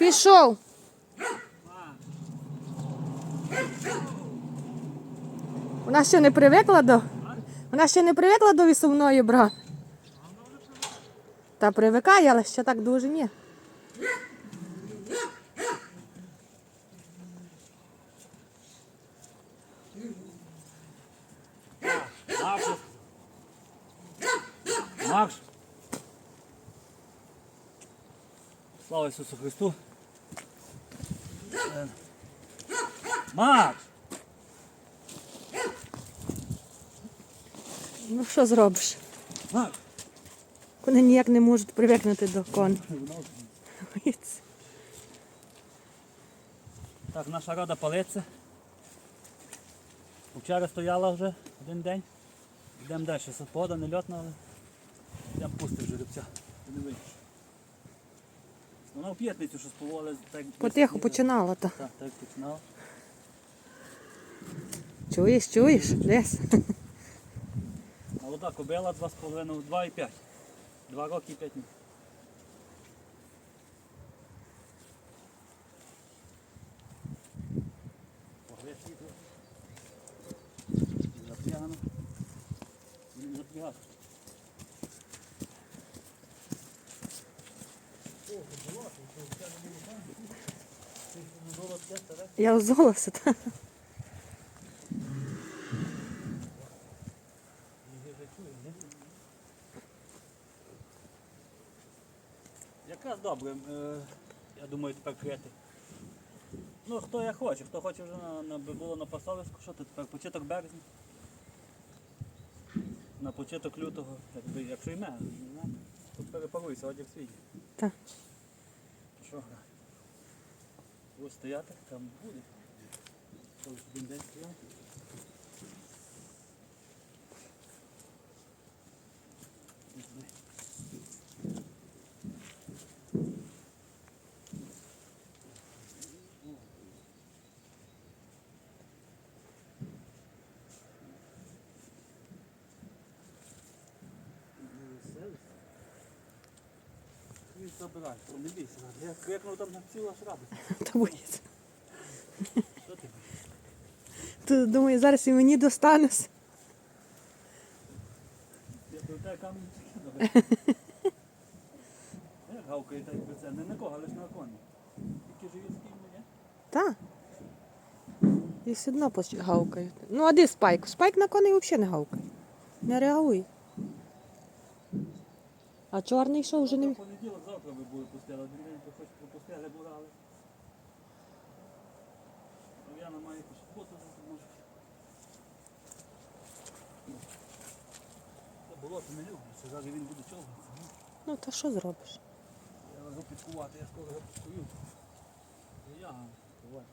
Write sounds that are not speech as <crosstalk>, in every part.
Пішов. Вона ще не привикла до. Вона ще не привикла до вісувної брат. Та привикає, але ще так дуже ні. Макс. Слава Ісусу Христу. Макс! Ну що зробиш? Макс! Вони ніяк не можуть привикнути до кон. Так, наша рада палиться. Вчора стояла вже один день. Йдемо далі. Пода не льотна, але йдемо пустив жеребця. Ти не вийдеш. Вона в п'ятницю щось поволі. Так, Потихо починала то. Так, так починала. Чуєш, чуєш? Десь. Молода кобила 2,5, 2,5. 2 роки і 5 місяців. Погляд світло. Запрягано. Будемо запрягати. Я озолося. Та. Якраз добре, е, я думаю, тепер крити. Ну, хто як хоче, хто хоче вже на, на, було на пасовиську, що то тепер початок березня. На початок лютого, якби, якщо йме, то перепаруйся, одяг свій. Та. Що гра? Ось стояти, там буде. Один день стояти. Ось туди. Він забирай, не бійся. Та боїться. Що ти? Ти думаю, зараз і мені достанеш. Я до тебе камінь закидав. Як гавкає так би це? Не на кого, лише на коні. Тільки живі скинули, ні? Так. І все одно поч- гавкають. Ну, а де спайк? Спайк на коней взагалі не гавкає. Не реагує. А чорний що вже не. В понеділок завтра ви будете пустили, один день то хоч пропустили, бурали. Яна має якусь роботу, завтра може. Це болото не люблю, це зараз він буде човгатися. Ну, та що зробиш? Я його підкувати, я скоро його підкую. Ну, Я підкувати.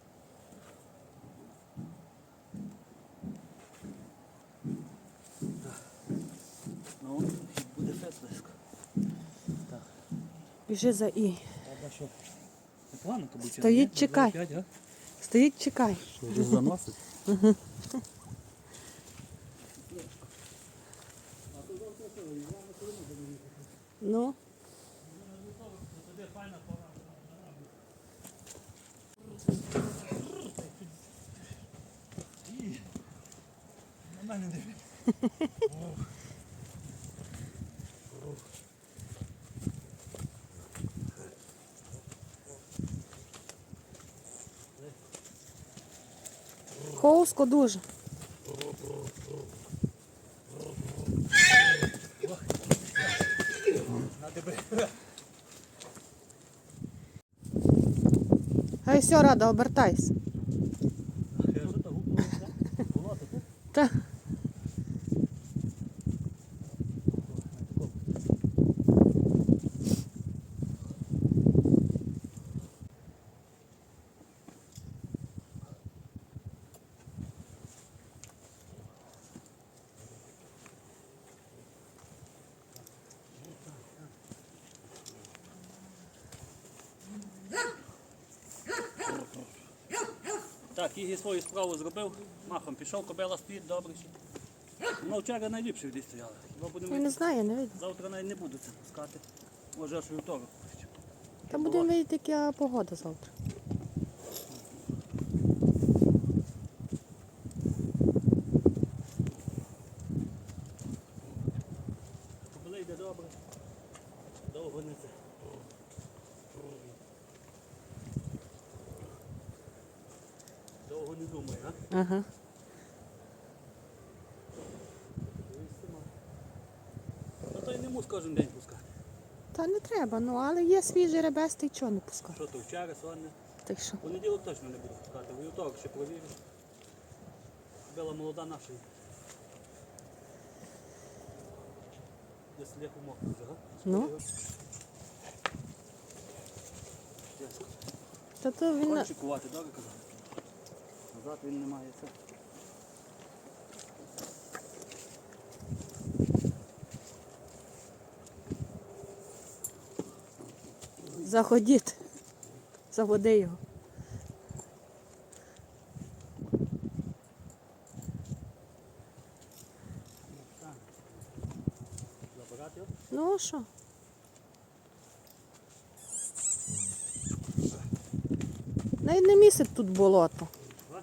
Ну, буде фетлеско. Так. Біжи за і. Треба що? То буде. Стоїть, чекай. Стоїть, чекай. Що вже заносить? Ну. На мене диви. Хоуско дуже. Хай все, рада, обертайся. Я вже та Так, Ігі свою справу зробив, махом пішов, кобила стоїть добре. Ну, вчора найліпше десь стояла. Хіба будемо Я не знаю, не видно. Завтра навіть не буду це пускати. Може аж вівторок. Та будемо видіти, яка погода завтра. Кобили йде добре. Довго не це. Довго не думай, а? Ага. Та то й не мус кожен день пускати. Та не треба, ну але є свіжий ребес, ти чого не пускав? Що то вчора, сьогодні? Так що? Понеділок точно не буду пускати. В вівторок ще провірю. Била молода наша. Якщо легко мокрий вже, га? Ну. Та то він. на- Кончикувати, добре казав? Назад він не має це. Заходіть. Заводи його. Ну а що? Навіть не місяць тут болото. Га?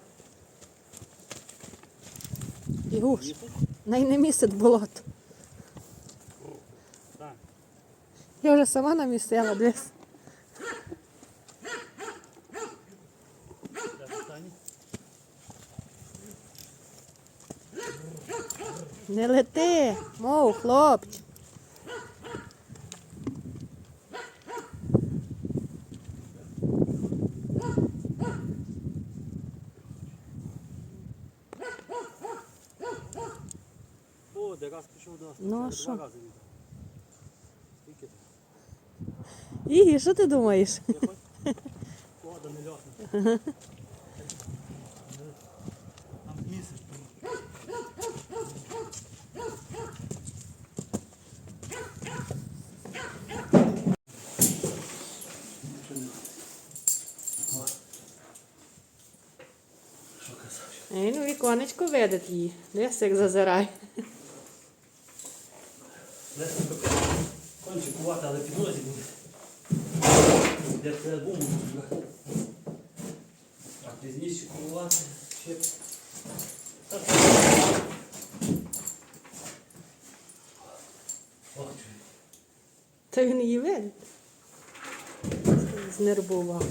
Ігуш, най не місяць болото. Я вже сама намісила десь. Де? Не лети, мов, хлопче. О, де раз пішов до Ну, а що? Ігі, що ти думаєш? Вода не льотна. Там місяць. Ну віконечко видить її. Десь як зазирай. Кончикувати, але підлозі буде. Де це гуму буде. А пізніше кувати ще. Так. Та він її видить. Знервувався.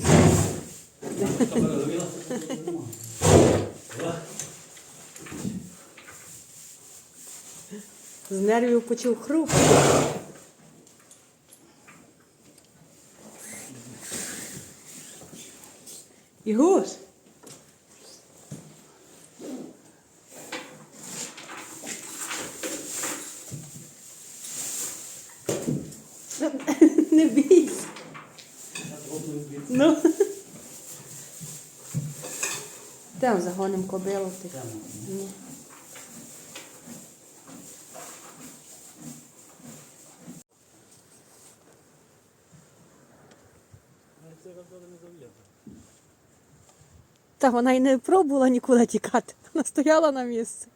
З нервів почув хруп. Ігуш. <laughs> Не бійся. Ну. Там загоним кобилу. Ні. Але це раз не зав'язано. Та вона й не пробувала нікуди тікати. <laughs> Вона стояла на місці.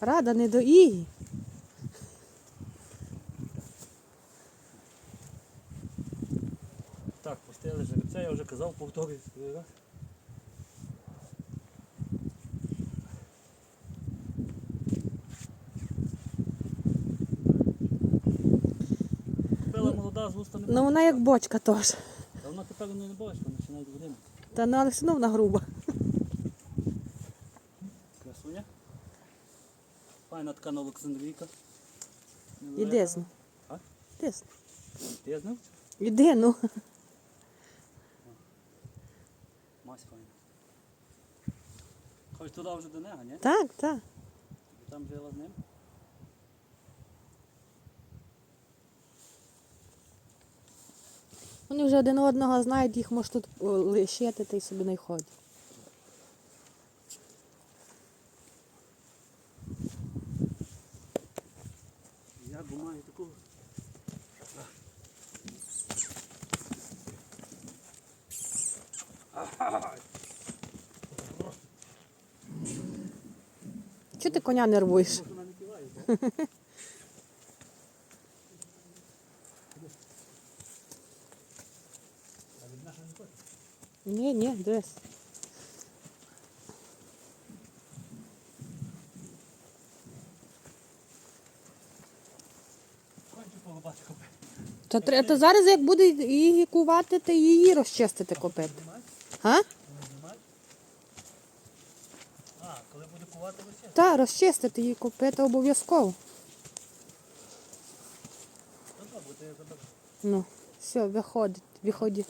Рада не до Ігі. Так, пустили жеребця, я вже казав, повторюю. Купила молода з уста не Ну вона як бочка теж. Та вона тепер не бачить, вона починає годину. Та ну, але все одно вона груба. Красуня. Файна така на Олександрійка. Іди з ним. А? Іди з ним. Ти знав? Ну. Мась файна. Хоч туди вже до нега, ні? Так, так. Там жила з ним. Вони вже один одного знають, їх може тут лишити та й собі не ходять. Я б маю таку. Чого ти коня нервуєш? <laughs> Може вона не піває, так? А від нашого не хоче. Ні, ні, дивись. Хочу погубати копи. То, тре- то зараз, як буде її кувати, то її розчистити копити. А? А, коли буде кувати лише? Так, розчистити її копити обов'язково. Ну, все, виходить, виходить.